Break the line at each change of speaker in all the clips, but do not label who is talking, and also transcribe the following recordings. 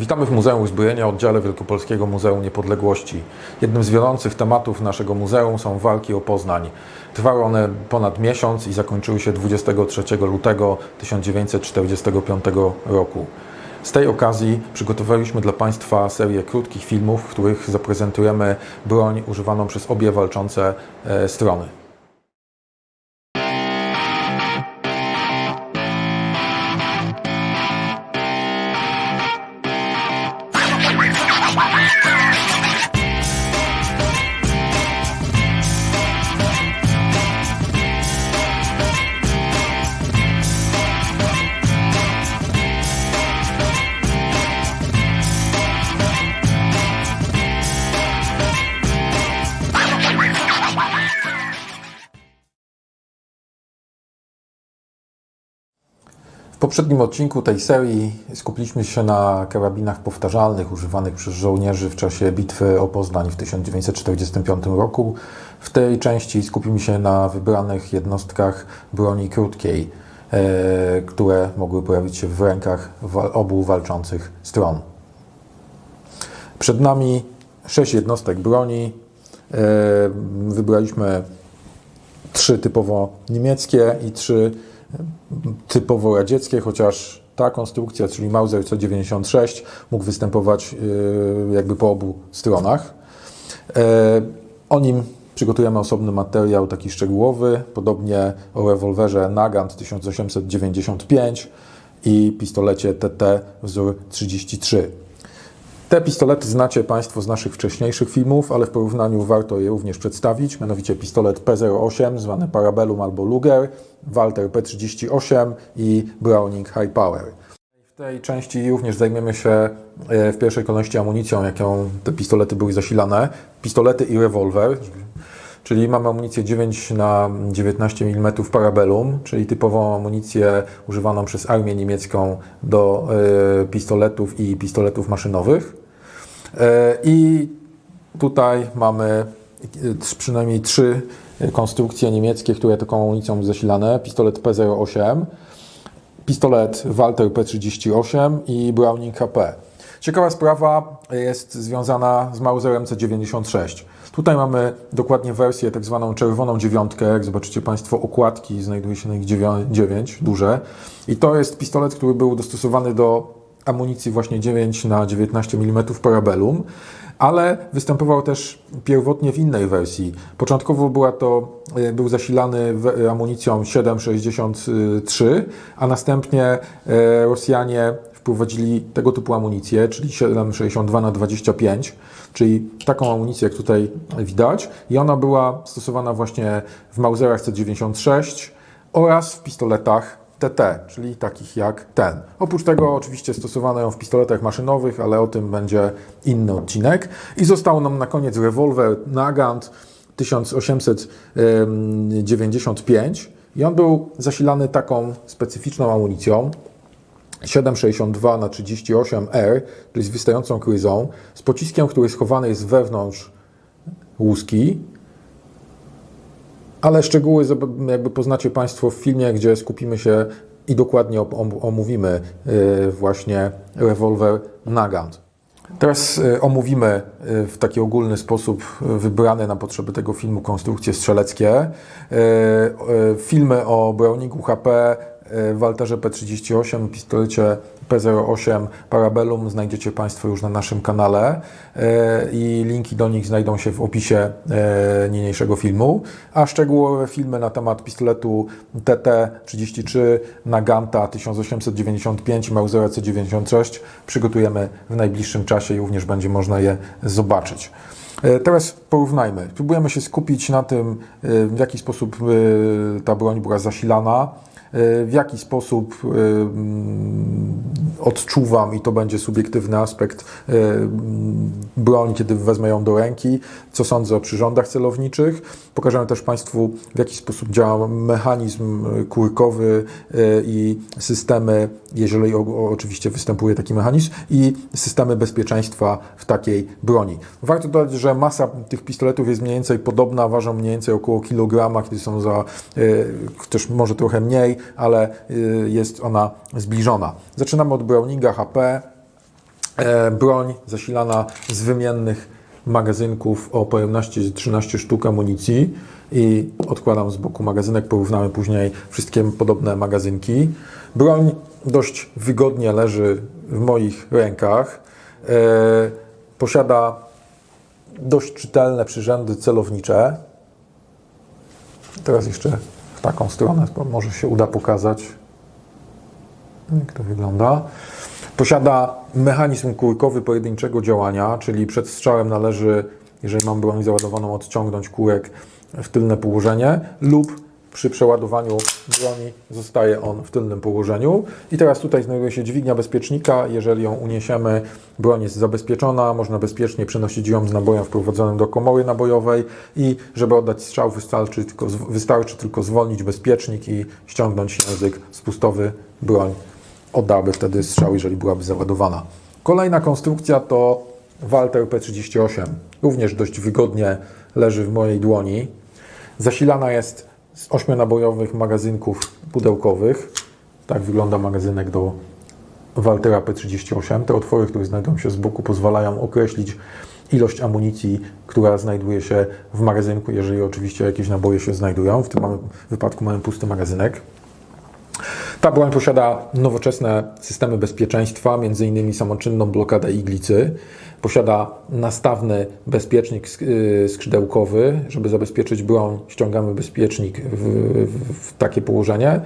Witamy w Muzeum Uzbrojenia, oddziale Wielkopolskiego Muzeum Niepodległości. Jednym z wiodących tematów naszego muzeum są walki o Poznań. Trwały one ponad miesiąc i zakończyły się 23 lutego 1945 roku. Z tej okazji przygotowaliśmy dla Państwa serię krótkich filmów, w których zaprezentujemy broń używaną przez obie walczące e, strony. Poprzednim odcinku tej serii skupiliśmy się na karabinach powtarzalnych używanych przez żołnierzy w czasie bitwy o Poznań w 1945 roku. W tej części skupimy się na wybranych jednostkach broni krótkiej, e, które mogły pojawić się w rękach obu walczących stron. Przed nami sześć jednostek broni. E, Wybraliśmy trzy typowo niemieckie i trzy typowo radzieckie, chociaż ta konstrukcja, czyli Mauser C96, mógł występować yy, jakby po obu stronach. E, O nim przygotujemy osobny materiał, taki szczegółowy, podobnie o rewolwerze Nagant 1895 i pistolecie TT wzór 33. Te pistolety znacie Państwo z naszych wcześniejszych filmów, ale w porównaniu warto je również przedstawić, mianowicie pistolet P08, zwany Parabellum albo Luger, Walter P38 i Browning High Power. W tej części również zajmiemy się e, w pierwszej kolejności amunicją, jaką te pistolety były zasilane. Pistolety i rewolwer, czyli mamy amunicję 9 na 19 mm Parabellum, czyli typową amunicję używaną przez armię niemiecką do e, pistoletów i pistoletów maszynowych. E, I tutaj mamy e, przynajmniej trzy konstrukcje niemieckie, które taką amunicją zasilane. Pistolet P08, pistolet Walter P38 i Browning HP. Ciekawa sprawa jest związana z Mauserem C96. Tutaj mamy dokładnie wersję tak zwaną czerwoną dziewiątkę. Jak zobaczycie Państwo, okładki znajduje się na nich 9 duże. I to jest pistolet, który był dostosowany do amunicji właśnie 9 na 19 mm Parabellum, ale występował też pierwotnie w innej wersji. Początkowo była to, e, był zasilany w- amunicją 7,63, a następnie e, Rosjanie wprowadzili tego typu amunicję, czyli 7,62 na 25, czyli taką amunicję, jak tutaj widać. I ona była stosowana właśnie w Mauserach C96 oraz w pistoletach TT, czyli takich jak ten. Oprócz tego oczywiście stosowano ją w pistoletach maszynowych, ale o tym będzie inny odcinek. I został nam na koniec rewolwer Nagant 1895 i on był zasilany taką specyficzną amunicją, 7,62 na 38R, czyli z wystającą kryzą, z pociskiem, który schowany jest wewnątrz łuski. Ale szczegóły jakby poznacie Państwo w filmie, gdzie skupimy się i dokładnie omówimy y, właśnie rewolwer Nagant. Teraz y, omówimy y, w taki ogólny sposób wybrane na potrzeby tego filmu konstrukcje strzeleckie. Filmy o Browningu HP, Walterze P38, pistolecie P08 Parabellum znajdziecie Państwo już na naszym kanale y, i linki do nich znajdą się w opisie y, niniejszego filmu, a szczegółowe filmy na temat pistoletu TT33 Naganta 1895 i Mausera C96 przygotujemy w najbliższym czasie i również będzie można je zobaczyć. E, Teraz porównajmy. Próbujemy się skupić na tym, e, w jaki sposób e, ta broń była zasilana, e, w jaki sposób e, mm, odczuwam, i to będzie subiektywny aspekt, e, mm, broń, kiedy wezmę ją do ręki, co sądzę o przyrządach celowniczych. Pokażemy też Państwu, w jaki sposób działa mechanizm e, kurkowy e, i systemy, jeżeli oczywiście występuje taki mechanizm, i systemy bezpieczeństwa w takiej broni. Warto dodać, że masa tych pistoletów jest mniej więcej podobna, ważą mniej więcej około kilograma, kiedy są za, e, też może trochę mniej, ale e, jest ona zbliżona. Zaczynamy od Browninga HP. E, broń zasilana z wymiennych magazynków o pojemności 13 sztuk amunicji i odkładam z boku magazynek, porównamy później wszystkie podobne magazynki. Broń dość wygodnie leży w moich rękach. E, posiada dość czytelne przyrządy celownicze. Teraz jeszcze taką stronę, może się uda pokazać, jak to wygląda. Posiada mechanizm kółkowy pojedynczego działania, czyli przed strzałem należy, jeżeli mam broń załadowaną, odciągnąć kółek w tylne położenie lub przy przeładowaniu broni zostaje on w tylnym położeniu. I teraz tutaj znajduje się dźwignia bezpiecznika. Jeżeli ją uniesiemy, broń jest zabezpieczona, można bezpiecznie przenosić ją z nabojem wprowadzonym do komory nabojowej i żeby oddać strzał wystarczy tylko, wystarczy tylko zwolnić bezpiecznik i ściągnąć język spustowy broń oddałaby wtedy strzał, jeżeli byłaby załadowana. Kolejna konstrukcja to Walter P38. Również dość wygodnie leży w mojej dłoni. Zasilana jest z ośmionabojowych magazynków pudełkowych. Tak wygląda magazynek do Waltera P38. Te otwory, które znajdują się z boku, pozwalają określić ilość amunicji, która znajduje się w magazynku, jeżeli oczywiście jakieś naboje się znajdują. W tym wypadku mamy pusty magazynek. Ta broń posiada nowoczesne systemy bezpieczeństwa, m.in. samoczynną blokadę iglicy. Posiada nastawny bezpiecznik y, skrzydełkowy. Żeby zabezpieczyć broń, ściągamy bezpiecznik w, w, w takie położenie,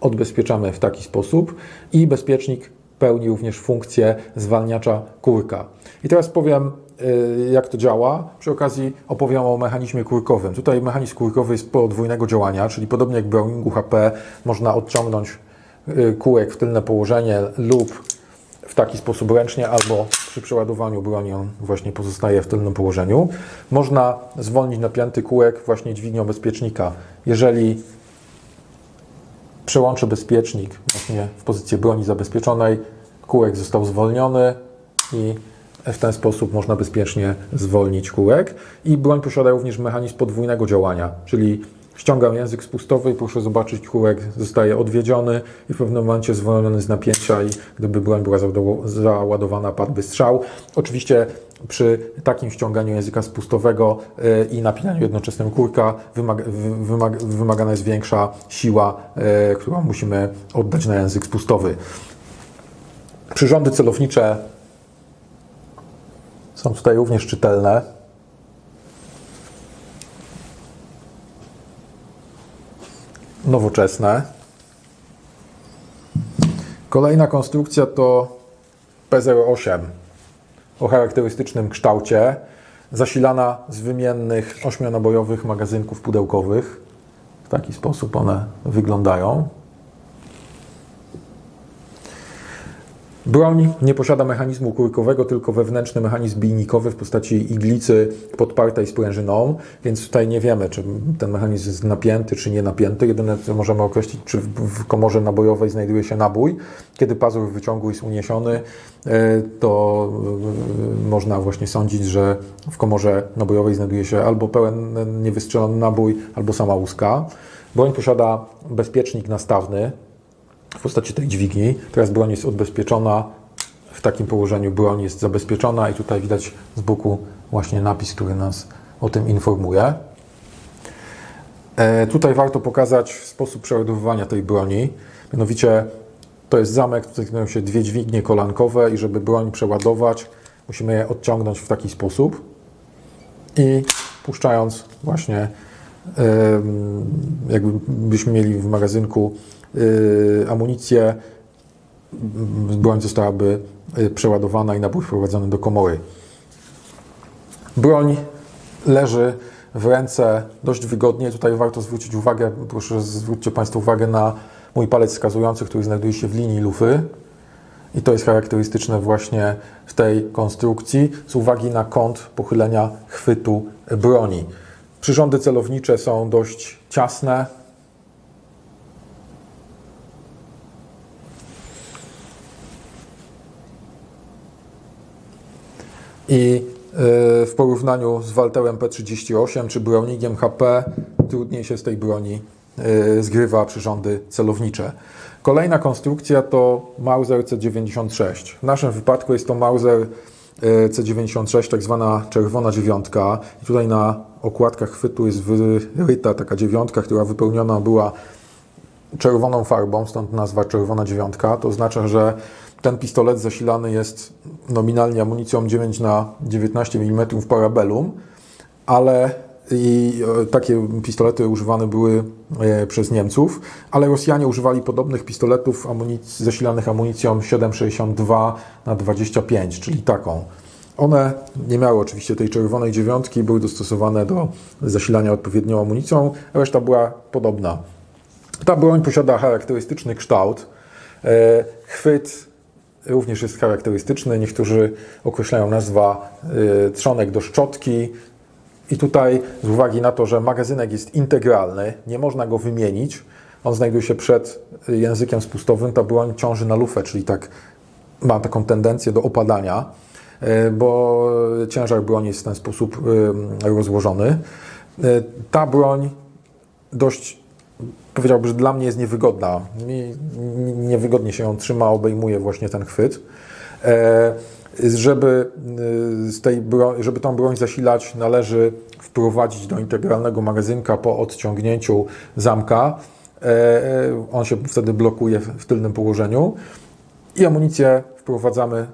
odbezpieczamy w taki sposób i bezpiecznik pełni również funkcję zwalniacza kurka. I teraz powiem, y, jak to działa. Przy okazji opowiem o mechanizmie kurkowym. Tutaj mechanizm kurkowy jest podwójnego działania, czyli podobnie jak w HP można odciągnąć kółek w tylne położenie lub w taki sposób ręcznie, albo przy przeładowaniu broni on właśnie pozostaje w tylnym położeniu. Można zwolnić napięty kółek właśnie dźwignią bezpiecznika. Jeżeli przełączę bezpiecznik właśnie w pozycję broni zabezpieczonej, kółek został zwolniony i w ten sposób można bezpiecznie zwolnić kółek. I broń posiada również mechanizm podwójnego działania, czyli Ściągam język spustowy i proszę zobaczyć, kółek zostaje odwiedziony i w pewnym momencie zwolniony z napięcia i gdyby broń była załadowana, padłby strzał. Oczywiście przy takim ściąganiu języka spustowego e, i napinaniu jednoczesnym kurka wymaga, wymaga, wymagana jest większa siła, e, którą musimy oddać na język spustowy. Przyrządy celownicze są tutaj również czytelne. Nowoczesne. Kolejna konstrukcja to P08 o charakterystycznym kształcie, zasilana z wymiennych ośmionabojowych magazynków pudełkowych. W taki sposób one wyglądają. Broń nie posiada mechanizmu kurkowego, tylko wewnętrzny mechanizm bijnikowy w postaci iglicy podpartej sprężyną, więc tutaj nie wiemy, czy ten mechanizm jest napięty, czy nie napięty. Jedyne co możemy określić, czy w komorze nabojowej znajduje się nabój. Kiedy pazur wyciągu jest uniesiony, e, to e, można właśnie sądzić, że w komorze nabojowej znajduje się albo pełen niewystrzelony nabój, albo sama łuska. Broń posiada bezpiecznik nastawny, w postaci tej dźwigni. Teraz broń jest odbezpieczona. W takim położeniu broń jest zabezpieczona i tutaj widać z boku właśnie napis, który nas o tym informuje. E, tutaj warto pokazać sposób przeładowywania tej broni. Mianowicie to jest zamek, tutaj znajdują się dwie dźwignie kolankowe i żeby broń przeładować, musimy je odciągnąć w taki sposób i puszczając właśnie, jakbyśmy mieli w magazynku amunicję, broń zostałaby y, przeładowana i nabój wprowadzony do komory. Broń leży w ręce dość wygodnie. Tutaj warto zwrócić uwagę, proszę zwróćcie Państwo uwagę na mój palec wskazujący, który znajduje się w linii lufy. I to jest charakterystyczne właśnie w tej konstrukcji z uwagi na kąt pochylenia chwytu broni. Przyrządy celownicze są dość ciasne, i y, w porównaniu z Walterem P38 czy Browningiem HP trudniej się z tej broni e, zgrywa przyrządy celownicze. Kolejna konstrukcja to Mauser C96. W naszym wypadku jest to Mauser e, C96, tak zwana czerwona dziewiątka. I tutaj na okładkach chwytu jest wyryta taka dziewiątka, która wypełniona była czerwoną farbą, stąd nazwa czerwona dziewiątka. To oznacza, że ten pistolet zasilany jest nominalnie amunicją 9 na 19 mm Parabellum, ale i e, takie pistolety używane były e, przez Niemców, ale Rosjanie używali podobnych pistoletów amunic- zasilanych amunicją 7,62 na 25, czyli taką. One nie miały oczywiście tej czerwonej dziewiątki, były dostosowane do zasilania odpowiednią amunicją, reszta była podobna. Ta broń posiada charakterystyczny kształt. E, Chwyt również jest charakterystyczny. Niektórzy określają nazwa e, trzonek do szczotki. I tutaj z uwagi na to, że magazynek jest integralny, nie można go wymienić. On znajduje się przed językiem spustowym. Ta broń ciąży na lufę, czyli tak ma taką tendencję do opadania, e, bo ciężar broni jest w ten sposób rozłożony. Ta broń dość powiedziałbym, że dla mnie jest niewygodna. Mi niewygodnie się ją trzyma, obejmuje właśnie ten chwyt. E, żeby, y, z tej bro, żeby tą broń zasilać, należy wprowadzić do integralnego magazynka po odciągnięciu zamka. E, on się wtedy blokuje w, tylnym położeniu i amunicję wprowadzamy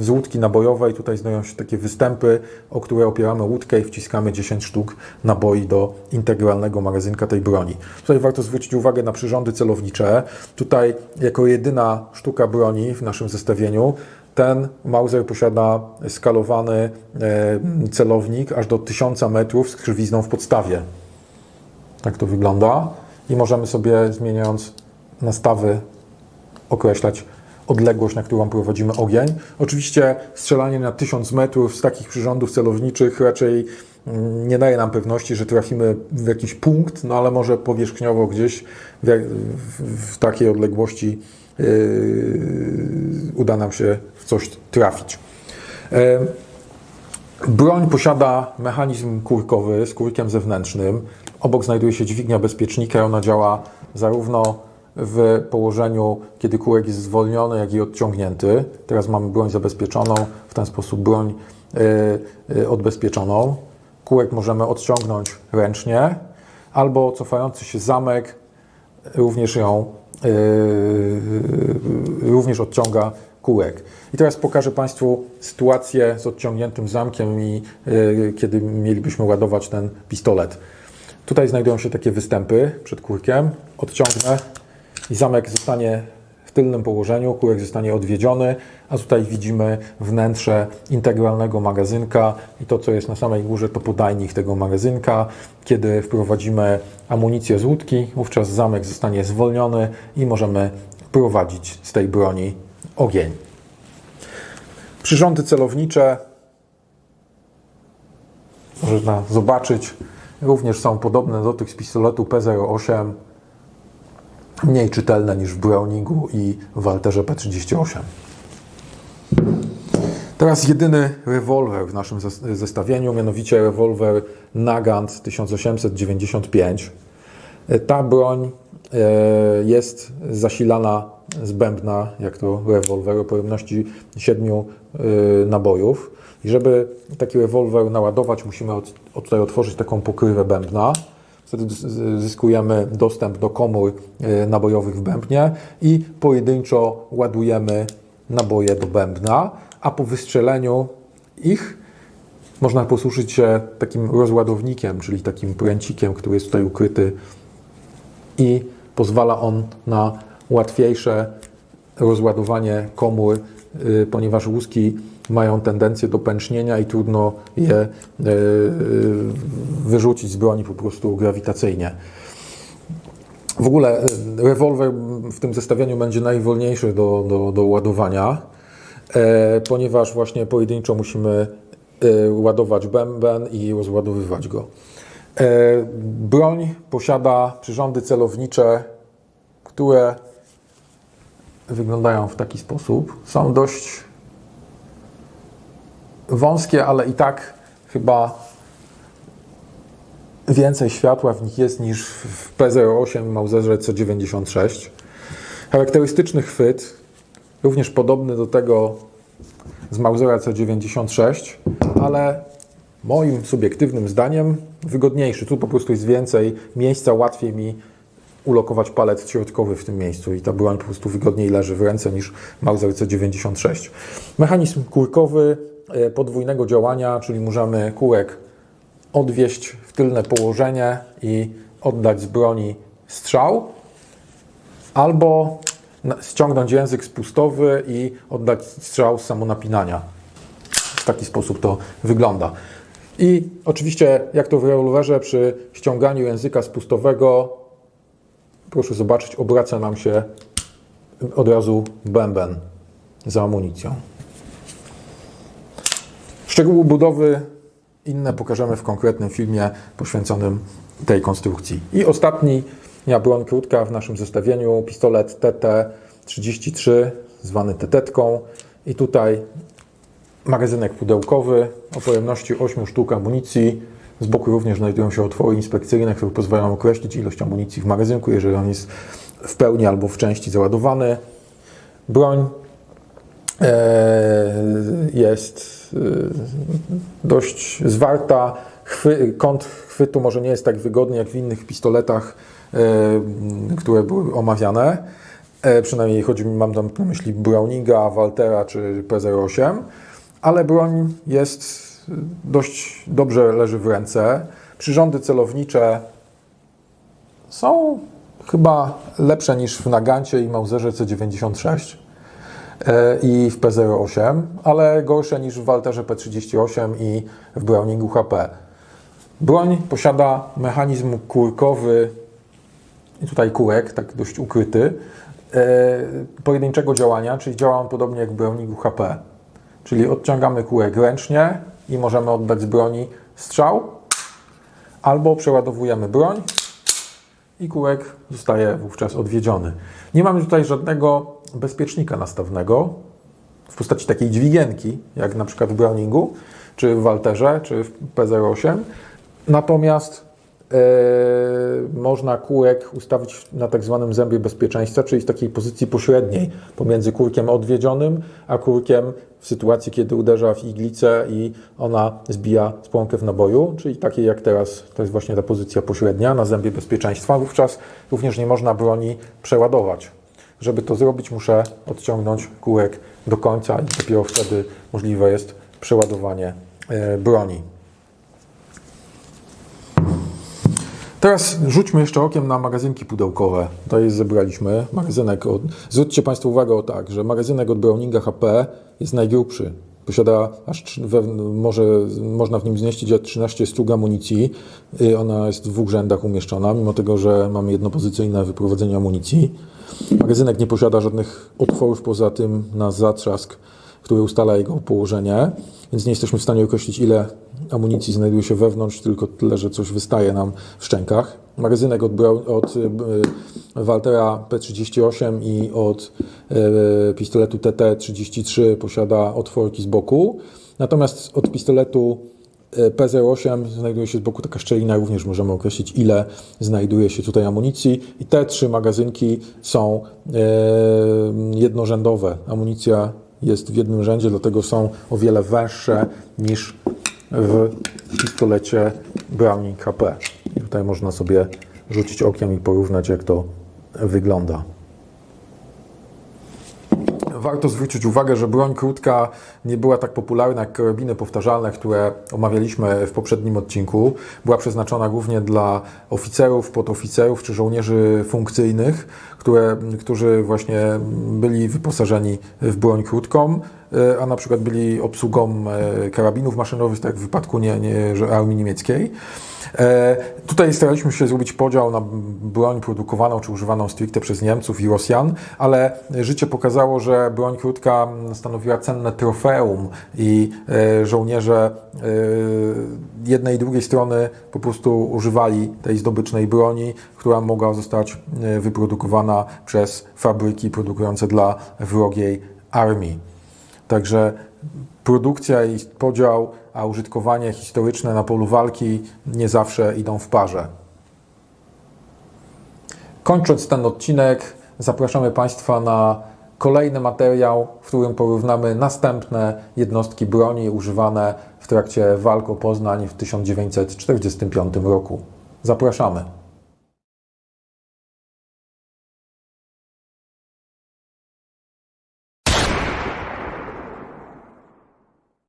z łódki nabojowej. Tutaj znajdują się takie występy, o które opieramy łódkę i wciskamy 10 sztuk naboi do integralnego magazynka tej broni. Tutaj warto zwrócić uwagę na przyrządy celownicze. Tutaj jako jedyna sztuka broni w naszym zestawieniu ten Mauser posiada skalowany e, celownik aż do 1000 metrów z krzywizną w podstawie. Tak to wygląda. I możemy sobie zmieniając nastawy określać odległość, na którą prowadzimy ogień. Oczywiście strzelanie na 1000 metrów z takich przyrządów celowniczych raczej mm, nie daje nam pewności, że trafimy w jakiś punkt, no ale może powierzchniowo gdzieś w, w, w takiej odległości yy, uda nam się w coś trafić. Yy, Broń posiada mechanizm kurkowy z kurkiem zewnętrznym. Obok znajduje się dźwignia bezpiecznika. Ona działa zarówno w położeniu, kiedy kurek jest zwolniony, jak i odciągnięty. Teraz mamy broń zabezpieczoną, w ten sposób broń y, y, odbezpieczoną. Kółek możemy odciągnąć ręcznie, albo cofający się zamek również ją y, również odciąga kółek. I teraz pokażę Państwu sytuację z odciągniętym zamkiem i kiedy mielibyśmy ładować ten pistolet. Tutaj znajdują się takie występy przed kółkiem. Odciągnę i zamek zostanie w tylnym położeniu, kółek zostanie odwiedziony, a tutaj widzimy wnętrze integralnego magazynka i to, co jest na samej górze, to podajnik tego magazynka. Kiedy wprowadzimy amunicję z łódki, wówczas zamek zostanie zwolniony i możemy prowadzić z tej broni ogień. Przyrządy celownicze można zobaczyć. Również są podobne do tych z pistoletu P08 mniej czytelne niż w Browningu i Walterze P38. Teraz jedyny rewolwer w naszym zestawieniu, mianowicie rewolwer Nagant 1895. Ta broń e, jest zasilana z bębna, jak to rewolwer o pojemności 7 e, nabojów. I żeby taki rewolwer naładować, musimy od tutaj otworzyć taką pokrywę bębna. Wtedy zyskujemy dostęp do komór e, nabojowych w bębnie i pojedynczo ładujemy naboje do bębna, a po wystrzeleniu ich można posłużyć się takim rozładownikiem, czyli takim pręcikiem, który jest tutaj ukryty i pozwala on na łatwiejsze rozładowanie komór, y, ponieważ łuski mają tendencję do pęcznienia i trudno je y, y, wyrzucić z broni po prostu grawitacyjnie. W ogóle rewolwer w tym zestawieniu będzie najwolniejszy do, do, do ładowania, e, ponieważ właśnie pojedynczo musimy e, ładować bęben i rozładowywać go. E, broń posiada przyrządy celownicze, które wyglądają w taki sposób. Są dość wąskie, ale i tak chyba więcej światła w nich jest niż w P08 Mauserze C96. Charakterystyczny chwyt, również podobny do tego z Mausera C96, ale moim subiektywnym zdaniem wygodniejszy. Tu po prostu jest więcej miejsca, łatwiej mi ulokować palet środkowy w tym miejscu i ta broń po prostu wygodniej leży w ręce niż Mauser C96. Mechanizm kurkowy podwójnego działania, czyli możemy kółek odwieść w tylne położenie i oddać z broni strzał, albo ściągnąć język spustowy i oddać strzał z samonapinania. W taki sposób to wygląda. I oczywiście, jak to w rewolwerze, przy ściąganiu języka spustowego, proszę zobaczyć, obraca nam się od razu bęben za amunicją. Szczegóły budowy inne pokażemy w konkretnym filmie poświęconym tej konstrukcji. I ostatni ja broń krótka w naszym zestawieniu, pistolet TT-33, zwany tetetką. I tutaj magazynek pudełkowy o pojemności 8 sztuk amunicji. Z boku również znajdują się otwory inspekcyjne, które pozwalają określić ilość amunicji w magazynku, jeżeli on jest w pełni albo w części załadowany. Broń jest e, dość zwarta. Chwy, kąt chwytu może nie jest tak wygodny jak w innych pistoletach, e, które były omawiane. E, przynajmniej chodzi mi, mam tam na myśli Browninga, Waltera czy P08, ale broń jest dość dobrze leży w ręce. Przyrządy celownicze są chyba lepsze niż w Nagancie i Mauserze C96 e, i w P08, ale gorsze niż w Walterze P38 i w Browningu HP. Broń posiada mechanizm kurkowy, tutaj kółek, tak dość ukryty, e, pojedynczego działania, czyli działa on podobnie jak w Browningu HP. Czyli odciągamy kółek ręcznie i możemy oddać z broni strzał, albo przeładowujemy broń i kółek zostaje wówczas odwiedziony. Nie mamy tutaj żadnego bezpiecznika nastawnego w postaci takiej dźwigienki, jak na przykład w Browningu, czy w Walterze, czy w P08. Natomiast można kółek ustawić na tak zwanym zębie bezpieczeństwa, czyli w takiej pozycji pośredniej pomiędzy kółkiem odwiedzionym, a kółkiem w sytuacji, kiedy uderza w iglicę i ona zbija spłonkę w naboju, czyli takiej jak teraz, to jest właśnie ta pozycja pośrednia na zębie bezpieczeństwa. Wówczas również nie można broni przeładować. Żeby to zrobić, muszę odciągnąć kółek do końca i dopiero wtedy możliwe jest przeładowanie e, broni. Teraz rzućmy jeszcze okiem na magazynki pudełkowe. Tutaj zebraliśmy magazynek od... Zwróćcie Państwo uwagę o tak, że magazynek od Browninga HP jest najgrubszy. Posiada aż we, może, można w nim zmieścić aż 13 sztuk amunicji. Y, Ona jest w dwóch rzędach umieszczona, mimo tego, że mamy jednopozycyjne wyprowadzenie amunicji. Magazynek nie posiada żadnych otworów poza tym na zatrzask, który ustala jego położenie, więc nie jesteśmy w stanie określić, ile amunicji znajduje się wewnątrz, tylko tyle, że coś wystaje nam w szczękach. Magazynek od, od y, y, Waltera P38 i od y, pistoletu TT33 posiada otworki z boku, natomiast od pistoletu y, P08 znajduje się z boku taka szczelina, również możemy określić, ile znajduje się tutaj amunicji. I te trzy magazynki są e, jednorzędowe. Amunicja jest w jednym rzędzie, dlatego są o wiele węższe niż w pistolecie Browning HP. I tutaj można sobie rzucić okiem i porównać, jak to wygląda. Warto zwrócić uwagę, że broń krótka nie była tak popularna jak karabiny powtarzalne, które omawialiśmy w poprzednim odcinku. Była przeznaczona głównie dla oficerów, podoficerów czy żołnierzy funkcyjnych, które, którzy właśnie byli wyposażeni w broń krótką, e, a na przykład byli obsługą e, karabinów maszynowych, tak w wypadku nie, nie, armii niemieckiej. E, Tutaj staraliśmy się zrobić podział na broń produkowaną czy używaną stricte przez Niemców i Rosjan, ale życie pokazało, że broń krótka stanowiła cenne trofeum i e, żołnierze e, jednej i drugiej strony po prostu używali tej zdobycznej broni, która mogła zostać wyprodukowana przez fabryki produkujące dla wrogiej armii. Także produkcja i podział, a użytkowanie historyczne na polu walki nie zawsze idą w parze. Kończąc ten odcinek, zapraszamy Państwa na kolejny materiał, w którym porównamy następne jednostki broni używane w trakcie walk o Poznań w 1945 roku. Zapraszamy.